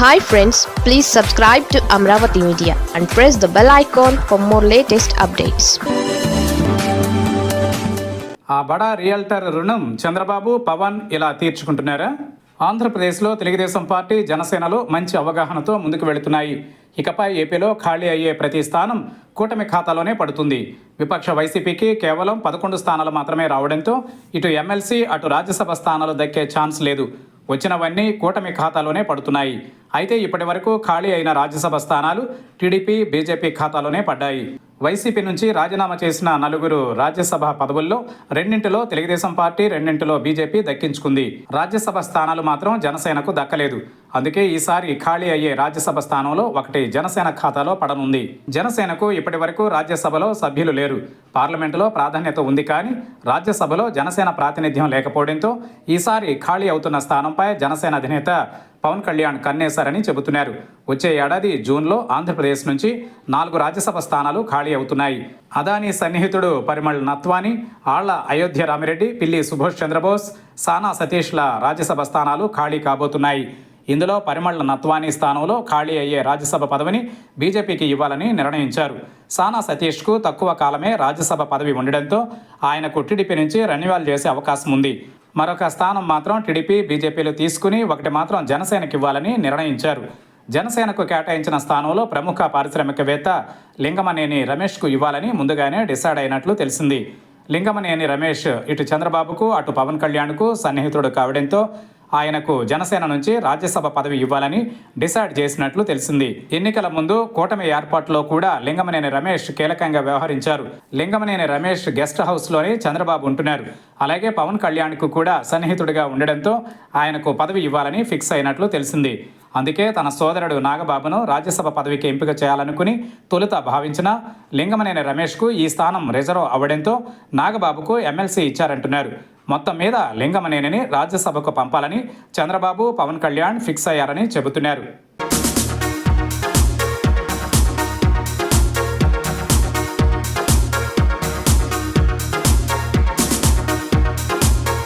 Hi friends please subscribe to Amaravati media and press the bell icon for more latest updates ఆ బడా realtor రుణం చంద్రబాబు పవన్ ఇలా తీర్చుకుంటున్నారా? ఆంధ్రప్రదేశ్లో Telugu Desam party జనసేనలు మంచి అవగాహనతో ముందుకు వెళుతున్నాయి. ఇకపై ఏపీలో ఖాళీ అయ్యే ప్రతి స్థానం కూటమి ఖాతాలోనే పడుతుంది. విపక్ష వైసీపీకి కేవలం పదకొండు స్థానాలు మాత్రమే రావడంతో ఇటు ఎమ్మెల్సీ అటు రాజ్యసభ స్థానాలు దక్కే ఛాన్స్ లేదు. వచ్చినవన్నీ కూటమి ఖాతాలోనే పడుతున్నాయి. అయితే ఇప్పటి వరకు ఖాళీ అయిన రాజ్యసభ స్థానాలు టీడీపీ బీజేపీ ఖాతాలోనే పడ్డాయి. వైసీపీ నుంచి రాజీనామా చేసిన నలుగురు రాజ్యసభ పదవుల్లో రెండింటిలో తెలుగుదేశం పార్టీ రెండింటిలో బీజేపీ దక్కించుకుంది. రాజ్యసభ స్థానాలు మాత్రం జనసేనకు దక్కలేదు. అందుకే ఈసారి ఖాళీ అయ్యే రాజ్యసభ స్థానంలో ఒకటి జనసేన ఖాతాలో పడనుంది. జనసేనకు ఇప్పటి వరకు రాజ్యసభలో సభ్యులు లేరు. పార్లమెంటులో ప్రాధాన్యత ఉంది కానీ రాజ్యసభలో జనసేన ప్రాతినిధ్యం లేకపోవడంతో ఈసారి ఖాళీ అవుతున్న స్థానంపై జనసేన అధినేత పవన్ కళ్యాణ్ కన్నేశారని చెబుతున్నారు. వచ్చే ఏడాది జూన్లో ఆంధ్రప్రదేశ్ నుంచి నాలుగు రాజ్యసభ స్థానాలు ఖాళీ అవుతున్నాయి. అదానీ సన్నిహితుడు పరిమళ్ నత్వాని ఆళ్ళ అయోధ్య రామిరెడ్డి పిల్లి సుభాష్ చంద్రబోస్ సానా సతీష్ల రాజ్యసభ స్థానాలు ఖాళీ కాబోతున్నాయి. ఇందులో పరిమళ నత్వానీ స్థానంలో ఖాళీ అయ్యే రాజ్యసభ పదవిని బీజేపీకి ఇవ్వాలని నిర్ణయించారు. సానా సతీష్కు తక్కువ కాలమే రాజ్యసభ పదవి ఉండడంతో ఆయనకు టీడీపీ నుంచి రెన్యువల్ చేసే అవకాశం ఉంది. మరొక స్థానం మాత్రం టీడీపీ బీజేపీలు తీసుకుని ఒకటి మాత్రం జనసేనకి ఇవ్వాలని నిర్ణయించారు. జనసేనకు కేటాయించిన స్థానంలో ప్రముఖ పారిశ్రామికవేత్త లింగమనేని రమేష్కు ఇవ్వాలని ముందుగానే డిసైడ్ అయినట్లు తెలిసింది. లింగమనేని రమేష్ ఇటు చంద్రబాబుకు అటు పవన్ కళ్యాణ్కు సన్నిహితుడు కావడంతో ఆయనకు జనసేన నుంచి రాజ్యసభ పదవి ఇవ్వాలని డిసైడ్ చేసినట్లు తెలిసింది. ఎన్నికల ముందు కూటమి ఏర్పాటులో కూడా లింగమనేని రమేష్ కీలకంగా వ్యవహరించారు. లింగమనేని రమేష్ గెస్ట్ హౌస్లోనే చంద్రబాబు ఉంటున్నారు. అలాగే పవన్ కళ్యాణ్కు కూడా సన్నిహితుడిగా ఉండడంతో ఆయనకు పదవి ఇవ్వాలని ఫిక్స్ అయినట్లు తెలిసింది. అందుకే తన సోదరుడు నాగబాబును రాజ్యసభ పదవికి ఎంపిక చేయాలనుకుని తొలుత భావించిన లింగమనేని రమేష్కు ఈ స్థానం రిజర్వ్ అవ్వడంతో నాగబాబుకు ఎమ్మెల్సీ ఇచ్చారంటున్నారు. మొత్తం మీద లింగమనేనిని రాజ్యసభకు పంపాలని చంద్రబాబు పవన్ కళ్యాణ్ ఫిక్స్ అయ్యారని చెబుతున్నారు.